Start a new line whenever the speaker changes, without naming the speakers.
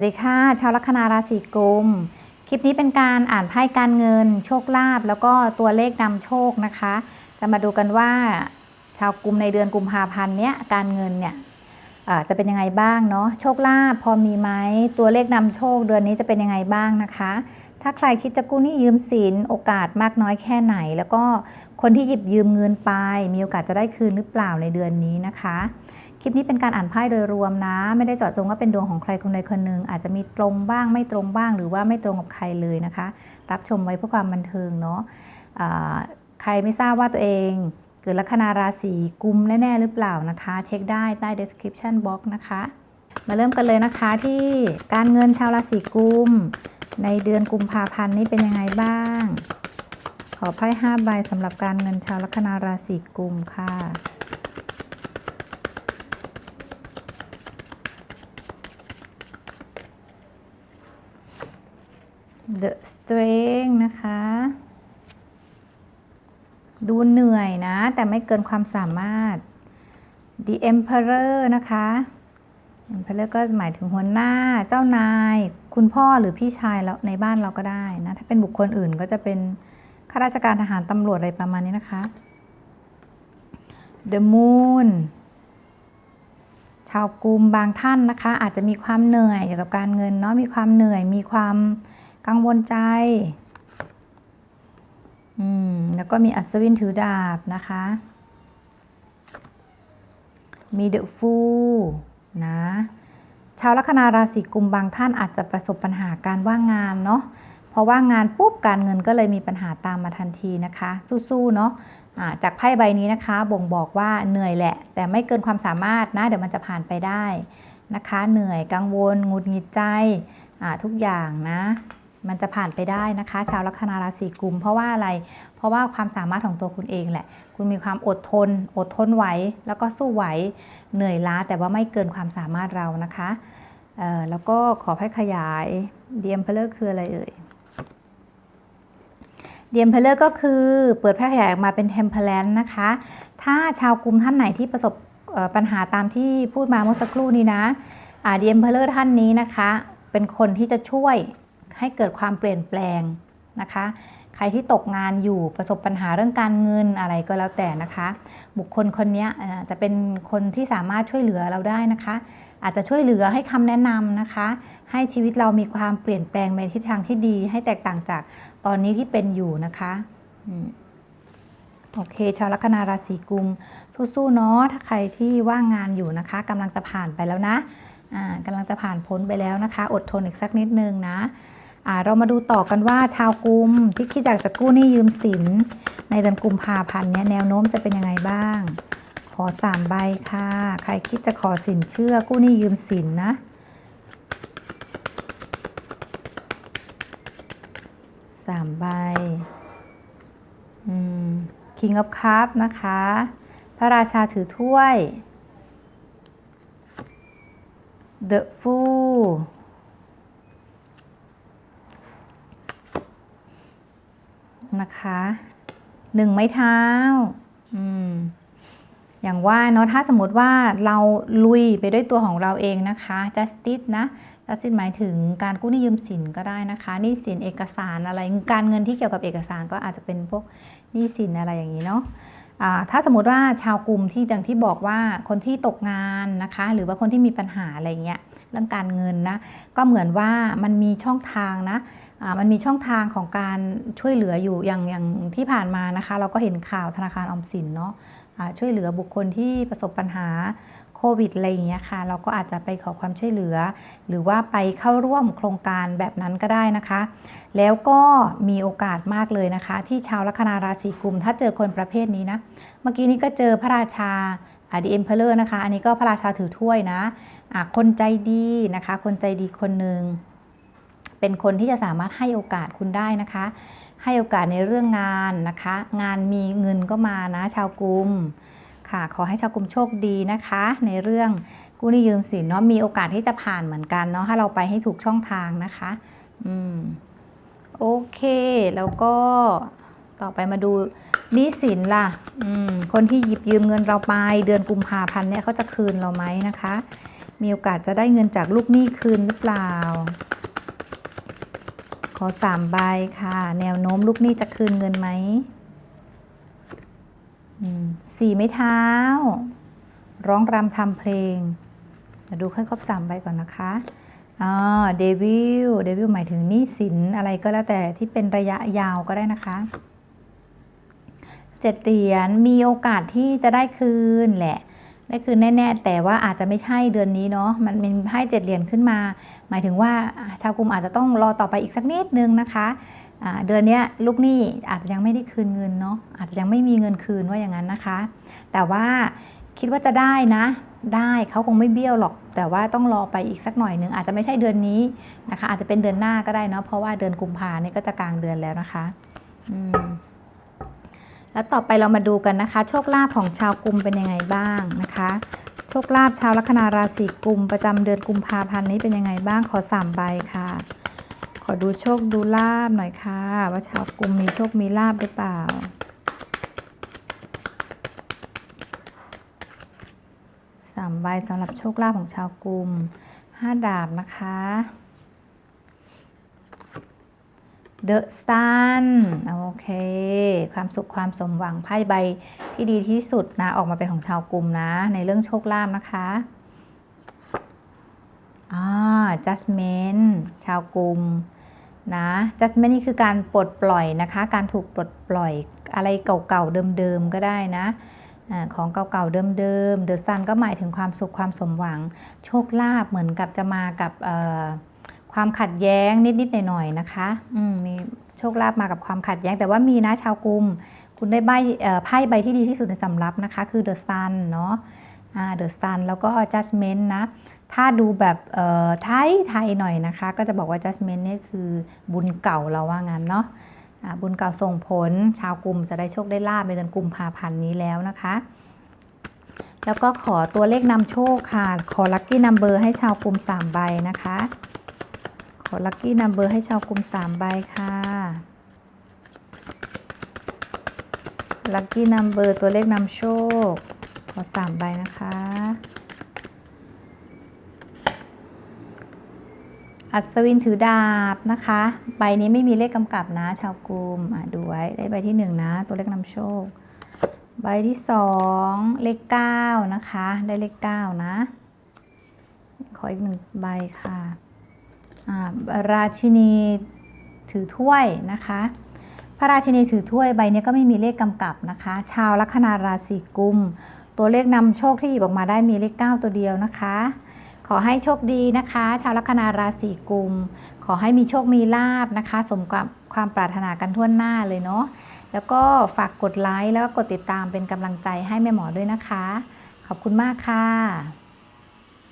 สวัสดีค่ะ ชาวลัคนาราศีกุม คลิปนี้เป็นการอ่านไพ่การเงิน โชคลาภแล้วก็ตัวเลขนำโชคนะคะ จะมาดูกันว่าชาวกุมในเดือนกุมภาพันธ์เนี้ยการเงินเนี่ยจะเป็นยังไงบ้างเนาะโชคลาภพอมีไหมตัวเลขนำโชคเดือนนี้จะเป็นยังไงบ้างนะคะ ถ้าใครคิดจะกู้หนี้ยืมสินโอกาสมากน้อยแค่ไหน แล้วก็คนที่หยิบยืมเงินไป มีโอกาสจะได้คืนหรือเปล่าในเดือนนี้นะคะ คลิปนี้เป็นการอ่านไพ่โดยรวมนะ ไม่ได้เจาะจงว่าเป็นดวงของใครคนใดคนหนึ่งอาจจะมีตรงบ้างไม่ตรงบ้างหรือว่าไม่ตรงกับใครเลยนะคะ รับชมไว้เพื่อความบันเทิงเนาะอ่าใครไม่ทราบว่าตัวเองเกิดลัคนาราศีกุมแน่ ๆ หรือเปล่านะคะ เช็คได้ใต้ description box นะคะ มาเริ่มกันเลยนะคะที่การเงินชาวราศีกุม ในเดือนกุมภาพันธ์นี้เป็นยังไงบ้าง ขอไพ่ห้าใบสำหรับการเงินชาวลัคนาราศีกุมค่ะ The Strength นะคะ ดูเหนื่อยนะ แต่ไม่เกินความสามารถ The Emperor นะคะ Emperor ก็หมายถึงหัวหน้าเจ้านาย คุณพ่อหรือพี่ชายเราในบ้านเราก็ได้นะ ถ้าเป็นบุคคลอื่นก็จะเป็นข้าราชการทหารตำรวจอะไรประมาณนี้นะคะ The Moon ชาวกลุ่มบางท่านนะคะ อาจจะมีความเหนื่อยเกี่ยวกับการเงินเนาะมีความเหนื่อยมีความ กังวลใจ อืม แล้วก็มีอัศวินถือดาบนะคะ มีเดอะฟูนะ ชาวลัคนาราศีกุมบางท่านอาจจะประสบปัญหาการว่างงานเนาะพอว่างงานปุ๊บการเงินก็เลยมีปัญหาตามมาทันทีนะคะ สู้ๆเนาะจากไพ่ใบนี้นะคะ บ่งบอกว่าเหนื่อยแหละ แต่ไม่เกินความสามารถนะ เดี๋ยวมันจะผ่านไปได้นะคะ เหนื่อยกังวล งุดหงิดใจทุกอย่างนะ มันจะผ่านไปได้นะคะ ชาวลัคนาราศีกุม เพราะว่าอะไร เพราะว่าความสามารถของตัวคุณเองแหละ คุณมีความอดทน อดทนไหว แล้วก็สู้ไหว เหนื่อยล้าแต่ว่าไม่เกินความสามารถเรานะคะแล้วก็ขอให้ขยายเดียมเพลเลอร์คืออะไรเอ่ยเดียมเพลเลอร์ก็คือเปิดแพร่ขยายออกมาเป็นเทมเพลนนะคะ ถ้าชาวกลุ่มท่านไหนที่ประสบปัญหาตามที่พูดมาเมื่อสักครู่นี้นะเดียมเพลเลอร์ท่านนี้นะคะ เป็นคนที่จะช่วย ให้เกิดความเปลี่ยนแปลงนะคะ ใครที่ตกงานอยู่ประสบปัญหาเรื่องการเงินอะไรก็แล้วแต่นะคะ บุคคลคนนี้จะเป็นคนที่สามารถช่วยเหลือเราได้นะคะ อาจจะช่วยเหลือให้คำแนะนำนะคะ ให้ชีวิตเรามีความเปลี่ยนแปลงในทิศทางที่ดี ให้แตกต่างจากตอนนี้ที่เป็นอยู่นะคะโอเค ชาวลัคนาราศีกุมสู้ๆเนาะถ้าใครที่ว่างงานอยู่นะคะกำลังจะผ่านไปแล้วนะะกำลังจะผ่านพ้นไปแล้วนะคะ อดทนอีกสักนิดนึงนะ เรามาดูต่อกันว่าชาวกุมที่คิดอยากจะกู้หนี้ยืมสิน ในเดือนกุมภาพันธ์เนี้ยแนวโน้มจะเป็นยังไงบ้าง ขอสามใบค่ะ ใครคิดจะขอสินเชื่อกู้หนี้ยืมสินนะสามใบ อืม King of Cup นะคะ พระราชาถือถ้วย The Fool นะคะหนึ่งไม้เท้าอืมอย่างว่าเนาะถ้าสมมติว่าเราลุยไปด้วยตัวของเราเองนะคะ justice นะ justice หมายถึงการกู้หนี้ยืมสินก็ได้นะคะหนี้สินเอกสารอะไรการเงินที่เกี่ยวกับเอกสารก็อาจจะเป็นพวกหนี้สินอะไรอย่างนี้เนาะถ้าสมมติว่าชาวกลุ่มที่ดังที่บอกว่าคนที่ตกงานนะคะ หรือว่าคนที่มีปัญหาอะไรเงี้ยเรื่องการเงินนะก็เหมือนว่ามันมีช่องทางนะ มันมีช่องทางของการช่วยเหลืออยู่อย่างอย่างที่ผ่านมานะคะ เราก็เห็นข่าวธนาคารออมสินเนาะช่วยเหลือบุคคลที่ประสบปัญหาโควิดอะไรอย่างเงี้ยค่ะ เราก็อาจจะไปขอความช่วยเหลือ หรือว่าไปเข้าร่วมโครงการแบบนั้นก็ได้นะคะ แล้วก็มีโอกาสมากเลยนะคะ ที่ชาวลัคนาราศีกุม ถ้าเจอคนประเภทนี้นะ เมื่อกี้นี้ก็เจอพระราชาดีเอ็มเพลเลอร์นะคะ อันนี้ก็พระราชาถือถ้วยนะะคนใจดีนะคะ คนใจดีคนหนึ่ง เป็นคนที่จะสามารถให้โอกาสคุณได้นะคะ ให้โอกาสในเรื่องงานนะคะ งานมีเงินก็มานะชาวกลุ่มค่ะขอให้ชาวกลุ่มโชคดีนะคะ ในเรื่องกู้หนี้ยืมสินเนาะมีโอกาสที่จะผ่านเหมือนกันเนาะถ้าเราไปให้ถูกช่องทางนะคะอืมโอเคแล้วก็ต่อไปมาดูหนี้สินล่ะอืมคนที่หยิบยืมเงินเราไป เดือนกุมภาพันธ์เนี่ยเขาจะคืนเราไหมนะคะ มีโอกาสจะได้เงินจากลูกหนี้คืนหรือเปล่า ขอสามใบค่ะ แนวโน้มลูกหนี้จะคืนเงินไหมสี่ไม้เท้า ร้องรำทำเพลงมาดูให้ครบสามใบก่อนนะคะอ่าเดวิลเดวิลหมายถึงหนี้สินอะไรก็แล้วแต่ที่เป็นระยะยาวก็ได้นะคะเจ็ดเหรียญมีโอกาสที่จะได้คืนแหละ ได้คืนแน่ ๆ แต่ว่าอาจจะไม่ใช่เดือนนี้เนาะมันมีให้เจ็ดเหรียญขึ้นมา หมายถึงว่าชาวกลุ่มอาจจะต้องรอต่อไปอีกสักนิดนึงนะคะเดือนนี้ลูกหนี้อาจจะยังไม่ได้คืนเงินเนาะอาจจะยังไม่มีเงินคืนว่าอย่างนั้นนะคะ แต่ว่าคิดว่าจะได้นะ ได้เขาคงไม่เบี้ยวหรอก แต่ว่าต้องรอไปอีกสักหน่อยนึงอาจจะไม่ใช่เดือนนี้นะคะ อาจจะเป็นเดือนหน้าก็ได้เนาะเพราะว่าเดือนกุมภาเนี่ยก็จะกลางเดือนแล้วนะคะ อืม แล้วต่อไปเรามาดูกันนะคะ โชคลาภของชาวกุมเป็นยังไงบ้างนะคะ โชคลาภชาวลัคนาราศีกุมประจำเดือนกุมภาพันธ์นี้เป็นยังไงบ้างขอสามใบค่ะ ขอดูโชคดูลาบหน่อยค่ะ ว่าชาวกุมมีโชคมีลาบหรือเปล่า สามใบสำหรับโชคลาภของชาวกุมห้าดาบนะคะ The Sun โอเค ความสุขความสมหวังไพ่ใบที่ดีที่สุดนะ ออกมาเป็นของชาวกลุ่มนะ ในเรื่องโชคลาภนะคะอ่า Judgment ชาวกลุ่มนะ Judgment นี่คือการปลดปล่อยนะคะ การถูกปลดปล่อยอะไรเก่าๆเดิมๆก็ได้นะของเก่าๆเดิมๆ The Sun ก็หมายถึงความสุขความสมหวัง โชคลาภเหมือนกับจะมากับเอ่อ ความขัดแย้งนิดๆหน่อยๆนะคะ อืมมีโชคลาภมากับความขัดแย้ง แต่ว่ามีนะชาวกลุ่มคุณได้ใบไพ่ใบที่ดีที่สุดในสำรับนะคะ คือ The Sun เนาะอ่า The Sun แล้วก็ Judgment นะ ถ้าดูแบบไทยไทยหน่อยนะคะ ก็จะบอกว่า Judgment นี่คือบุญเก่าเราว่างั้นเนาะบุญเก่าส่งผล ชาวกลุ่มจะได้โชคได้ลาบในเดือนกุมภาพันธ์นี้แล้วนะคะ แล้วก็ขอตัวเลขนำโชคค่ะ ขอลัคกี้นัมเบอร์ให้ชาวกลุ่ม3ใบนะคะ ขอลัคกี้นัมเบอร์ให้ชาวกลุ่ม3ใบค่ะลัคกี้นัมเบอร์ตัวเลขนำโชค ขอ3ใบนะคะ อัศวินถือดาบนะคะ ใบนี้ไม่มีเลขกำกับนะ ชาวกลุ่มอะดูไว้ ได้ใบที่1นะ ตัวเลขนำโชค ใบที่2เลข9นะคะ ได้เลข9นะ ขออีกหนึ่งใบค่ะ ราชินีถือถ้วยนะคะ พระราชินีถือถ้วยใบนี้ก็ไม่มีเลขกำกับนะคะ ชาวลัคนาราศีกุม ตัวเลขนำโชคที่หยิบออกมาได้มีเลข 9 ตัวเดียวนะคะ ขอให้โชคดีนะคะ ชาวลัคนาราศีกุม ขอให้มีโชคมีลาบนะคะ สมกับความปรารถนากันทั่วหน้าเลยเนาะ แล้วก็ฝากกดไลค์แล้วก็กดติดตามเป็นกำลังใจให้แม่หมอด้วยนะคะ ขอบคุณมากค่ะ